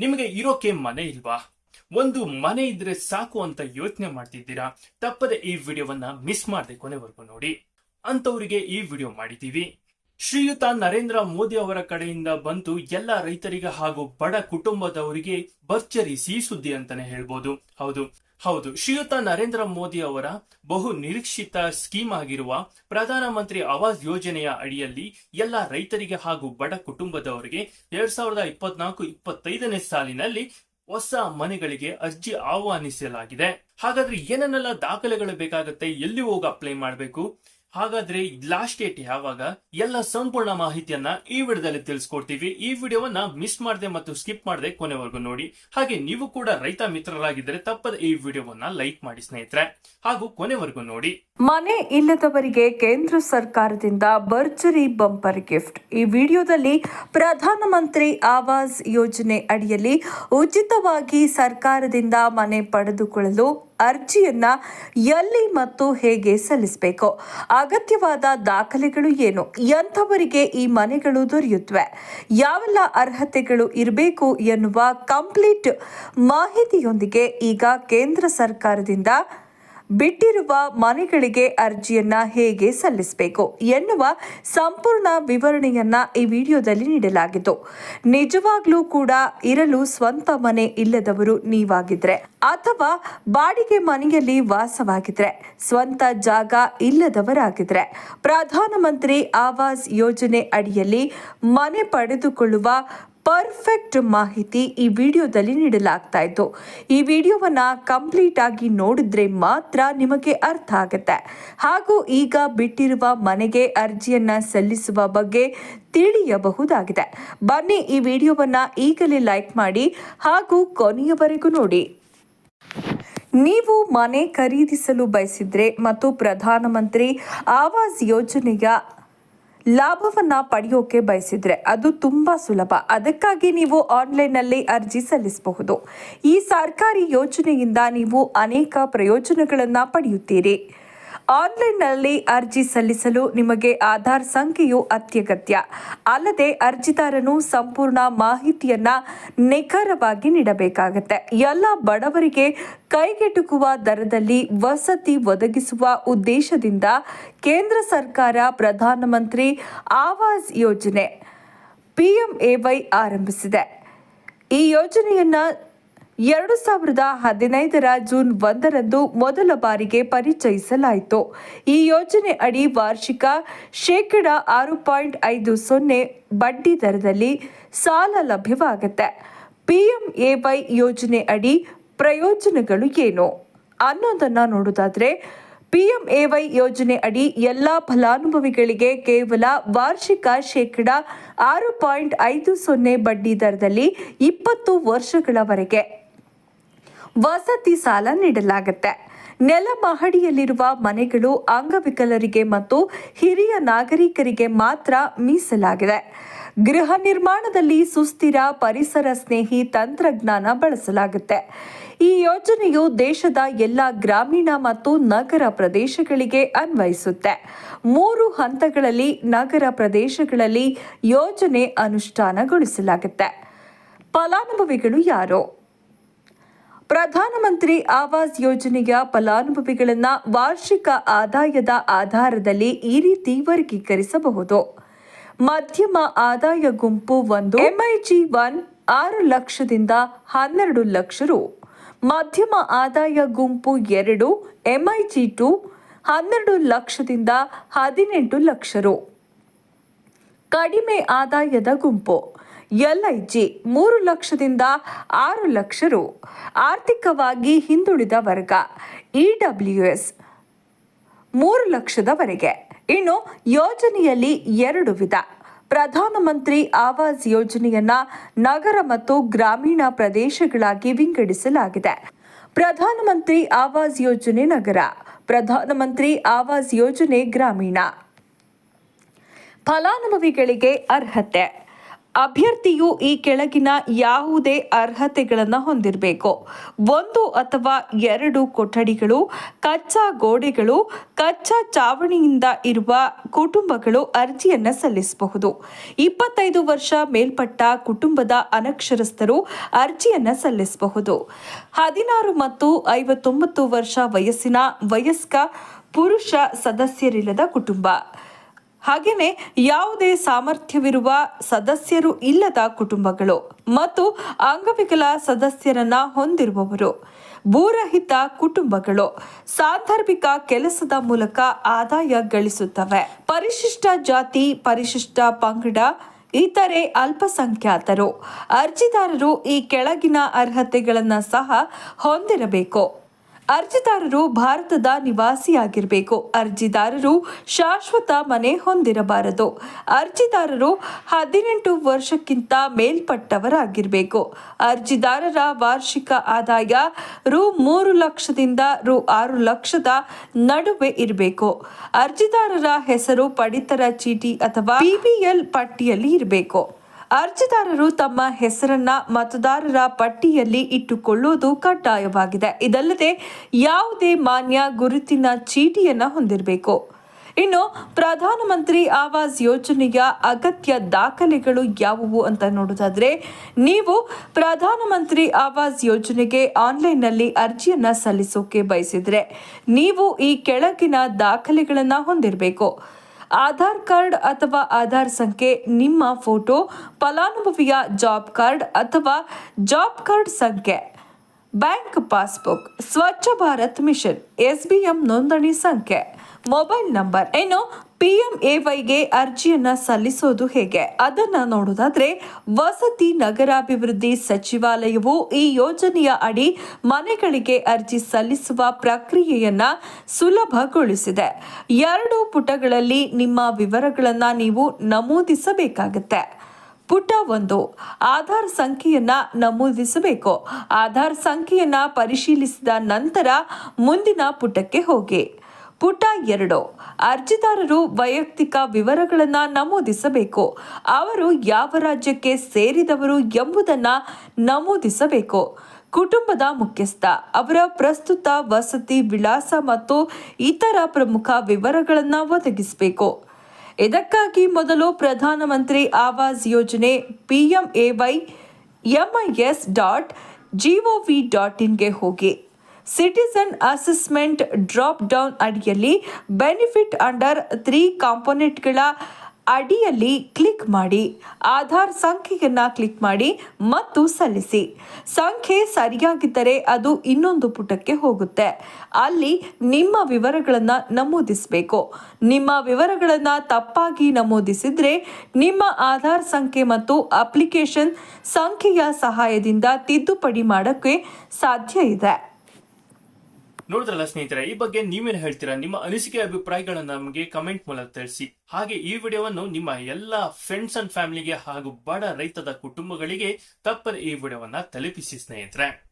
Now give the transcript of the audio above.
ನಿಮಗೆ ಇರೋಕೆ ಮನೆ ಇಲ್ವಾ? ಒಂದು ಮನೆ ಇದ್ರೆ ಸಾಕು ಅಂತ ಯೋಚನೆ ಮಾಡ್ತಿದ್ದೀರಾ? ತಪ್ಪದೆ ಈ ವಿಡಿಯೋವನ್ನ ಮಿಸ್ ಮಾಡದೆ ಕೊನೆವರೆಗೂ ನೋಡಿ. ಅಂತವರಿಗೆ ಈ ವಿಡಿಯೋ ಮಾಡಿದ್ದೀವಿ. ಶ್ರೀಯುತ ನರೇಂದ್ರ ಮೋದಿ ಅವರ ಕಡೆಯಿಂದ ಬಂತು ಎಲ್ಲ ರೈತರಿಗೆ ಹಾಗೂ ಬಡ ಕುಟುಂಬದವರಿಗೆ ಭರ್ಚರಿ ಸಿಹಿ ಸುದ್ದಿ ಅಂತಾನೆ ಹೇಳ್ಬೋದು. ಹೌದು. ಹೌದು, ಶ್ರೀಯುತ ನರೇಂದ್ರ ಮೋದಿ ಅವರ ಬಹು ನಿರೀಕ್ಷಿತ ಸ್ಕೀಮ್ ಆಗಿರುವ ಪ್ರಧಾನಮಂತ್ರಿ ಆವಾಸ್ ಯೋಜನೆಯ ಅಡಿಯಲ್ಲಿ ಎಲ್ಲ ರೈತರಿಗೆ ಹಾಗೂ ಬಡ ಕುಟುಂಬದವರಿಗೆ ಎರಡ್ ಸಾವಿರದ ಇಪ್ಪತ್ನಾಲ್ಕು ಇಪ್ಪತ್ತೈದನೇ ಸಾಲಿನಲ್ಲಿ ಹೊಸ ಮನೆಗಳಿಗೆ ಅರ್ಜಿ ಆಹ್ವಾನಿಸಲಾಗಿದೆ. ಹಾಗಾದ್ರೆ ಏನನ್ನೆಲ್ಲ ದಾಖಲೆಗಳು ಬೇಕಾಗುತ್ತೆ? ಎಲ್ಲಿ ಹೋಗಿ ಅಪ್ಲೈ ಮಾಡಬೇಕು? ಹಾಗಾದ್ರೆ ಲಾಸ್ಟ್ ಡೇಟ್ ಯಾವಾಗ? ಎಲ್ಲ ಸಂಪೂರ್ಣ ಮಾಹಿತಿಯನ್ನ ಈ ವಿಡಿಯೋದಲ್ಲಿ ತಿಳಿಸ್ಕೊಡ್ತೀವಿ. ಈ ವಿಡಿಯೋವನ್ನ ಮಿಸ್ ಮಾಡದೆ ಮತ್ತು ಸ್ಕಿಪ್ ಮಾಡದೆ ಕೊನೆವರೆಗೂ ನೋಡಿ. ಹಾಗೆ ನೀವು ಕೂಡ ರೈತ ಮಿತ್ರರಾಗಿದ್ದರೆ ತಪ್ಪದ ಈ ವಿಡಿಯೋವನ್ನ ಲೈಕ್ ಮಾಡಿ ಸ್ನೇಹಿತರೆ. ಹಾಗೂ ಕೊನೆವರೆಗೂ ನೋಡಿ. ಮನೆ ಇಲ್ಲದವರಿಗೆ ಕೇಂದ್ರ ಸರ್ಕಾರದಿಂದ ಭರ್ಜರಿ ಬಂಪರ್ ಗಿಫ್ಟ್. ಈ ವಿಡಿಯೋದಲ್ಲಿ ಪ್ರಧಾನಮಂತ್ರಿ ಆವಾಸ್ ಯೋಜನೆ ಅಡಿಯಲ್ಲಿ ಉಚಿತವಾಗಿ ಸರ್ಕಾರದಿಂದ ಮನೆ ಪಡೆದುಕೊಳ್ಳಲು ಅರ್ಜಿಯನ್ನ ಎಲ್ಲಿ ಮತ್ತು ಹೇಗೆ ಸಲ್ಲಿಸಬೇಕು? ಅಗತ್ಯವಾದ ದಾಖಲೆಗಳು ಏನು? ಎಂಥವರಿಗೆ ಈ ಮನೆಗಳು ದೊರೆಯುತ್ತವೆ? ಯಾವೆಲ್ಲ ಅರ್ಹತೆಗಳು ಇರಬೇಕು ಎನ್ನುವ ಕಂಪ್ಲೀಟ್ ಮಾಹಿತಿಯೊಂದಿಗೆ ಈಗ ಕೇಂದ್ರ ಸರ್ಕಾರದಿಂದ ಬಿಟ್ಟಿರುವ ಮನೆಗಳಿಗೆ ಅರ್ಜಿಯನ್ನ ಹೇಗೆ ಸಲ್ಲಿಸಬೇಕು ಎನ್ನುವ ಸಂಪೂರ್ಣ ವಿವರಣೆಯನ್ನ ಈ ವಿಡಿಯೋದಲ್ಲಿ ನೀಡಲಾಗಿತ್ತು. ನಿಜವಾಗ್ಲೂ ಕೂಡ ಇರಲು ಸ್ವಂತ ಮನೆ ಇಲ್ಲದವರು ನೀವಾಗಿದ್ರೆ ಅಥವಾ ಬಾಡಿಗೆ ಮನೆಯಲ್ಲಿ ವಾಸವಾಗಿದ್ರೆ, ಸ್ವಂತ ಜಾಗ ಇಲ್ಲದವರಾಗಿದ್ರೆ, ಪ್ರಧಾನಮಂತ್ರಿ ಆವಾಸ್ ಯೋಜನೆ ಅಡಿಯಲ್ಲಿ ಮನೆ ಪಡೆದುಕೊಳ್ಳುವ ಪರ್ಫೆಕ್ಟ್ ಮಾಹಿತಿ ಈ ವಿಡಿಯೋದಲ್ಲಿ ನೀಡಲಾಗ್ತಾ ಇತ್ತು ಈ ವಿಡಿಯೋವನ್ನ ಕಂಪ್ಲೀಟ್ ಆಗಿ ನೋಡಿದ್ರೆ ಮಾತ್ರ ನಿಮಗೆ ಅರ್ಥ ಆಗುತ್ತೆ. ಹಾಗೂ ಈಗ ಬಿಟ್ಟಿರುವ ಮನೆಗೆ ಅರ್ಜಿಯನ್ನು ಸಲ್ಲಿಸುವ ಬಗ್ಗೆ ತಿಳಿಯಬಹುದಾಗಿದೆ. ಬನ್ನಿ ಈ ವಿಡಿಯೋವನ್ನ ಈಗಲೇ ಲೈಕ್ ಮಾಡಿ ಹಾಗೂ ಕೊನೆಯವರೆಗೂ ನೋಡಿ. ನೀವು ಮನೆ ಖರೀದಿಸಲು ಬಯಸಿದ್ರೆ ಮತ್ತು ಪ್ರಧಾನಮಂತ್ರಿ ಆವಾಸ್ ಯೋಜನೆಯ ಲಾಭವನ್ನ ಪಡೆಯೋಕೆ ಬಯಸಿದ್ರೆ ಅದು ತುಂಬಾ ಸುಲಭ. ಅದಕ್ಕಾಗಿ ನೀವು ಆನ್ಲೈನ್ನಲ್ಲಿ ಅರ್ಜಿ ಸಲ್ಲಿಸಬಹುದು. ಈ ಸರ್ಕಾರಿ ಯೋಜನೆಯಿಂದ ನೀವು ಅನೇಕ ಪ್ರಯೋಜನಗಳನ್ನು ಪಡೆಯುತ್ತೀರಿ. ಆನ್ಲೈನ್ನಲ್ಲಿ ಅರ್ಜಿ ಸಲ್ಲಿಸಲು ನಿಮಗೆ ಆಧಾರ್ ಸಂಖ್ಯೆಯು ಅತ್ಯಗತ್ಯ. ಅಲ್ಲದೆ ಅರ್ಜಿದಾರನು ಸಂಪೂರ್ಣ ಮಾಹಿತಿಯನ್ನ ನಿಖರವಾಗಿ ನೀಡಬೇಕಾಗುತ್ತೆ. ಎಲ್ಲ ಬಡವರಿಗೆ ಕೈಗೆಟುಕುವ ದರದಲ್ಲಿ ವಸತಿ ಒದಗಿಸುವ ಉದ್ದೇಶದಿಂದ ಕೇಂದ್ರ ಸರ್ಕಾರ ಪ್ರಧಾನಮಂತ್ರಿ ಆವಾಸ್ ಯೋಜನೆ, ಪಿಎಂಎವೈ ಆರಂಭಿಸಿದೆ. ಈ ಯೋಜನೆಯನ್ನ ಎರಡು ಸಾವಿರದ ಹದಿನೈದರ ಜೂನ್ ಒಂದರಂದು ಮೊದಲ ಬಾರಿಗೆ ಪರಿಚಯಿಸಲಾಯಿತು. ಈ ಯೋಜನೆ ಅಡಿ ವಾರ್ಷಿಕ ಶೇಕಡ ಆರು ಪಾಯಿಂಟ್ ಐದು ಸೊನ್ನೆ ಬಡ್ಡಿ ದರದಲ್ಲಿ ಸಾಲ ಲಭ್ಯವಾಗುತ್ತೆ. ಪಿಎಂಎವೈ ಯೋಜನೆ ಅಡಿ ಪ್ರಯೋಜನಗಳು ಏನು? ಅನ್ನೋದನ್ನ ನೋಡೋದಾದ್ರೆ ಪಿಎಂಎವೈ ಯೋಜನೆ ಅಡಿ ಎಲ್ಲ ಫಲಾನುಭವಿಗಳಿಗೆ ಕೇವಲ ವಾರ್ಷಿಕ ಶೇಕಡ ಆರು ಪಾಯಿಂಟ್ ಐದು ಸೊನ್ನೆ ಬಡ್ಡಿ ದರದಲ್ಲಿ ಇಪ್ಪತ್ತು ವರ್ಷಗಳವರೆಗೆ. ವಸತಿ ಸಾಲ ನೀಡಲಾಗುತ್ತೆ. ನೆಲ ಮಹಡಿಯಲ್ಲಿರುವ ಮನೆಗಳು ಅಂಗವಿಕಲರಿಗೆ ಮತ್ತು ಹಿರಿಯ ನಾಗರಿಕರಿಗೆ ಮಾತ್ರ ಮೀಸಲಾಗಿದೆ. ಗೃಹ ನಿರ್ಮಾಣದಲ್ಲಿ ಸುಸ್ಥಿರ ಪರಿಸರ ಸ್ನೇಹಿ ತಂತ್ರಜ್ಞಾನ ಬಳಸಲಾಗುತ್ತೆ. ಈ ಯೋಜನೆಯು ದೇಶದ ಎಲ್ಲ ಗ್ರಾಮೀಣ ಮತ್ತು ನಗರ ಪ್ರದೇಶಗಳಿಗೆ ಅನ್ವಯಿಸುತ್ತೆ. ಮೂರು ಹಂತಗಳಲ್ಲಿ ನಗರ ಪ್ರದೇಶಗಳಲ್ಲಿ ಯೋಜನೆ ಅನುಷ್ಠಾನಗೊಳಿಸಲಾಗುತ್ತೆ. ಫಲಾನುಭವಿಗಳು ಯಾರು? ಪ್ರಧಾನಮಂತ್ರಿ ಆವಾಸ್ ಯೋಜನೆಯ ಫಲಾನುಭವಿಗಳನ್ನು ವಾರ್ಷಿಕ ಆದಾಯದ ಆಧಾರದಲ್ಲಿ ಈ ರೀತಿ ವರ್ಗೀಕರಿಸಬಹುದು. ಮಧ್ಯಮ ಆದಾಯ ಗುಂಪು ಒಂದು ಎಂಐಜಿ ಒನ್ ಆರು ಲಕ್ಷದಿಂದ ಹನ್ನೆರಡು ಲಕ್ಷ ರು. ಮಧ್ಯಮ ಆದಾಯ ಗುಂಪು ಎರಡು ಎಂಐಜಿ ಟು ಹನ್ನೆರಡು ಲಕ್ಷದಿಂದ ಹದಿನೆಂಟು ಲಕ್ಷ ರು. ಕಡಿಮೆ ಆದಾಯದ ಗುಂಪು. ಎಲ್ಐಜಿ ಮೂರು ಲಕ್ಷದಿಂದ ಆರು ಲಕ್ಷ ರು. ಆರ್ಥಿಕವಾಗಿ ಹಿಂದುಳಿದ ವರ್ಗ. ಇಡಬ್ಲ್ಯೂಎಸ್ ಮೂರು ಲಕ್ಷದವರೆಗೆ. ಇನ್ನು ಯೋಜನೆಯಲ್ಲಿ ಎರಡು ವಿಧ. ಪ್ರಧಾನಮಂತ್ರಿ ಆವಾಸ್ ಯೋಜನೆಯನ್ನ ನಗರ ಮತ್ತು ಗ್ರಾಮೀಣ ಪ್ರದೇಶಗಳಾಗಿ ವಿಂಗಡಿಸಲಾಗಿದೆ. ಪ್ರಧಾನಮಂತ್ರಿ ಆವಾಸ್ ಯೋಜನೆ ನಗರ. ಪ್ರಧಾನಮಂತ್ರಿ ಆವಾಸ್ ಯೋಜನೆ ಗ್ರಾಮೀಣ. ಫಲಾನುಭವಿಗಳಿಗೆ ಅರ್ಹತೆ. ಅಭ್ಯರ್ಥಿಯು ಈ ಕೆಳಗಿನ ಯಾವುದೇ ಅರ್ಹತೆಗಳನ್ನು ಹೊಂದಿರಬೇಕು. ಒಂದು ಅಥವಾ ಎರಡು ಕೊಠಡಿಗಳು, ಕಚ್ಚಾ ಗೋಡೆಗಳು, ಕಚ್ಚಾ ಚಾವಣಿಯಿಂದ ಇರುವ ಕುಟುಂಬಗಳು ಅರ್ಜಿಯನ್ನು ಸಲ್ಲಿಸಬಹುದು. ಇಪ್ಪತ್ತೈದು ವರ್ಷ ಮೇಲ್ಪಟ್ಟ ಕುಟುಂಬದ ಅನಕ್ಷರಸ್ಥರು ಅರ್ಜಿಯನ್ನು ಸಲ್ಲಿಸಬಹುದು. ಹದಿನಾರು ಮತ್ತು ಐವತ್ತೊಂಬತ್ತು ವರ್ಷ ವಯಸ್ಸಿನ ವಯಸ್ಕ ಪುರುಷ ಸದಸ್ಯರಿಲ್ಲದ ಕುಟುಂಬ. ಹಾಗೆಯೇ ಯಾವುದೇ ಸಾಮರ್ಥ್ಯವಿರುವ ಸದಸ್ಯರು ಇಲ್ಲದ ಕುಟುಂಬಗಳು ಮತ್ತು ಅಂಗವಿಕಲ ಸದಸ್ಯರನ್ನ ಹೊಂದಿರುವವರು, ಭೂರಹಿತ ಕುಟುಂಬಗಳು ಸಾಂದರ್ಭಿಕ ಕೆಲಸದ ಮೂಲಕ ಆದಾಯ ಗಳಿಸುತ್ತವೆ. ಪರಿಶಿಷ್ಟ ಜಾತಿ, ಪರಿಶಿಷ್ಟ ಪಂಗಡ, ಇತರೆ ಅಲ್ಪಸಂಖ್ಯಾತರು, ಅರ್ಜಿದಾರರು ಈ ಕೆಳಗಿನ ಅರ್ಹತೆಗಳನ್ನು ಸಹ ಹೊಂದಿರಬೇಕು. ಅರ್ಜಿದಾರರು ಭಾರತದ ನಿವಾಸಿಯಾಗಿರಬೇಕು. ಅರ್ಜಿದಾರರು ಶಾಶ್ವತ ಮನೆ ಹೊಂದಿರಬಾರದು. ಅರ್ಜಿದಾರರು ಹದಿನೆಂಟು ವರ್ಷಕ್ಕಿಂತ ಮೇಲ್ಪಟ್ಟವರಾಗಿರಬೇಕು. ಅರ್ಜಿದಾರರ ವಾರ್ಷಿಕ ಆದಾಯ ರು ಮೂರು ಲಕ್ಷದಿಂದ ರು ಆರು ಲಕ್ಷದ ನಡುವೆ ಇರಬೇಕು. ಅರ್ಜಿದಾರರ ಹೆಸರು ಪಡಿತರ ಚೀಟಿ ಅಥವಾ ಪಿಬಿಎಲ್ ಪಟ್ಟಿಯಲ್ಲಿ ಇರಬೇಕು. ಅರ್ಜಿದಾರರು ತಮ್ಮ ಹೆಸರನ್ನ ಮತದಾರರ ಪಟ್ಟಿಯಲ್ಲಿ ಇಟ್ಟುಕೊಳ್ಳುವುದು ಕಡ್ಡಾಯವಾಗಿದೆ. ಇದಲ್ಲದೆ ಯಾವುದೇ ಮಾನ್ಯ ಗುರುತಿನ ಚೀಟಿಯನ್ನ ಹೊಂದಿರಬೇಕು. ಇನ್ನು ಪ್ರಧಾನಮಂತ್ರಿ ಆವಾಸ್ ಯೋಜನೆಯ ಅಗತ್ಯ ದಾಖಲೆಗಳು ಯಾವುವು ಅಂತ ನೋಡೋದಾದ್ರೆ ನೀವು ಪ್ರಧಾನಮಂತ್ರಿ ಆವಾಸ್ ಯೋಜನೆಗೆ ಆನ್ಲೈನ್ನಲ್ಲಿ ಅರ್ಜಿಯನ್ನ ಸಲ್ಲಿಸೋಕೆ ಬಯಸಿದ್ರೆ, ನೀವು ಈ ಕೆಳಗಿನ ದಾಖಲೆಗಳನ್ನ ಹೊಂದಿರಬೇಕು. ಆಧಾರ್ ಕಾರ್ಡ್ ಅಥವಾ ಆಧಾರ್ ಸಂಖ್ಯೆ ನಿಮ್ಮ ಫೋಟೋ ಫಲಾನುಭವಿಯ ಜಾಬ್ ಕಾರ್ಡ್ ಅಥವಾ ಜಾಬ್ ಕಾರ್ಡ್ ಸಂಖ್ಯೆ bank passbook Swachh Bharat mission SBM ನೋಂದಣಿ ಸಂಖ್ಯೆ ಮೊಬೈಲ್ ನಂಬರ್ ಇನ್ನು ಪಿಎಂಎವೈಗೆ ಅರ್ಜಿಯನ್ನ ಸಲ್ಲಿಸೋದು ಹೇಗೆ? ಅದನ್ನ ನೋಡೋದಾದರೆ, ವಸತಿ ನಗರಾಭಿವೃದ್ಧಿ ಸಚಿವಾಲಯವು ಈ ಯೋಜನೆಯ ಅಡಿ ಮನೆಗಳಿಗೆ ಅರ್ಜಿ ಸಲ್ಲಿಸುವ ಪ್ರಕ್ರಿಯೆಯನ್ನು ಸುಲಭಗೊಳಿಸಿದೆ. ಎರಡು ಪುಟಗಳಲ್ಲಿ ನಿಮ್ಮ ವಿವರಗಳನ್ನು ನೀವು ನಮೂದಿಸಬೇಕಾಗುತ್ತೆ. ಪುಟ ಒಂದು, ಆಧಾರ್ ಸಂಖ್ಯೆಯನ್ನ ನಮೂದಿಸಬೇಕು. ಆಧಾರ್ ಸಂಖ್ಯೆಯನ್ನ ಪರಿಶೀಲಿಸಿದ ನಂತರ ಮುಂದಿನ ಪುಟಕ್ಕೆ ಹೋಗಿ. ಪುಟ ಎರಡು. ಅರ್ಜಿದಾರರು ವೈಯಕ್ತಿಕ ವಿವರಗಳನ್ನ ನಮೂದಿಸಬೇಕು. ಅವರು ಯಾವ ರಾಜ್ಯಕ್ಕೆ ಸೇರಿದವರು ಎಂಬುದನ್ನ ನಮೂದಿಸಬೇಕು. ಕುಟುಂಬದ ಮುಖ್ಯಸ್ಥ, ಅವರ ಪ್ರಸ್ತುತ ವಸತಿ, ವಿಳಾಸ ಮತ್ತು ಇತರ ಪ್ರಮುಖ ವಿವರಗಳನ್ನು ಒದಗಿಸಬೇಕು. ಇದಕ್ಕಾಗಿ ಮೊದಲು ಪ್ರಧಾನಮಂತ್ರಿ ಆವಾಸ್ ಯೋಜನೆ P M A Y MIS dot GOV dot ಇನ್ಗೆ ಹೋಗಿ. ಸಿಟಿಸನ್ ಅಸೆಸ್ಮೆಂಟ್ ಡ್ರಾಪ್ ಡೌನ್ ಅಡಿಯಲ್ಲಿ ಬೆನಿಫಿಟ್ ಅಂಡರ್ ತ್ರೀ ಕಾಂಪೊನೆಂಟ್ಗಳ ಅಡಿಯಲ್ಲಿ ಕ್ಲಿಕ್ ಮಾಡಿ, ಆಧಾರ್ ಸಂಖ್ಯೆಯನ್ನು ಕ್ಲಿಕ್ ಮಾಡಿ ಮತ್ತು ಸಲ್ಲಿಸಿ. ಸಂಖ್ಯೆ ಸರಿಯಾಗಿದ್ದರೆ ಅದು ಇನ್ನೊಂದು ಪುಟಕ್ಕೆ ಹೋಗುತ್ತೆ. ಅಲ್ಲಿ ನಿಮ್ಮ ವಿವರಗಳನ್ನು ನಮೂದಿಸಬೇಕು. ನಿಮ್ಮ ವಿವರಗಳನ್ನು ತಪ್ಪಾಗಿ ನಮೂದಿಸಿದರೆ ನಿಮ್ಮ ಆಧಾರ್ ಸಂಖ್ಯೆ ಮತ್ತು ಅಪ್ಲಿಕೇಶನ್ ಸಂಖ್ಯೆಯ ಸಹಾಯದಿಂದ ತಿದ್ದುಪಡಿ ಮಾಡೋಕ್ಕೆ ಸಾಧ್ಯ ಇದೆ. ನೋಡಿದ್ರಲ್ಲ ಸ್ನೇಹಿತರೆ, ಈ ಬಗ್ಗೆ ನೀವೇನು ಹೇಳ್ತೀರಾ? ನಿಮ್ಮ ಅನಿಸಿಕೆ ಅಭಿಪ್ರಾಯಗಳನ್ನ ನಮಗೆ ಕಮೆಂಟ್ ಮೂಲಕ ತಿಳಿಸಿ. ಹಾಗೆ ಈ ವಿಡಿಯೋವನ್ನು ನಿಮ್ಮ ಎಲ್ಲ ಫ್ರೆಂಡ್ಸ್ ಅಂಡ್ ಫ್ಯಾಮಿಲಿಗೆ ಹಾಗೂ ಬಡ ರೈತದ ಕುಟುಂಬಗಳಿಗೆ ತಪ್ಪದೆ ಈ ವಿಡಿಯೋವನ್ನ ತಲುಪಿಸಿ ಸ್ನೇಹಿತರೆ.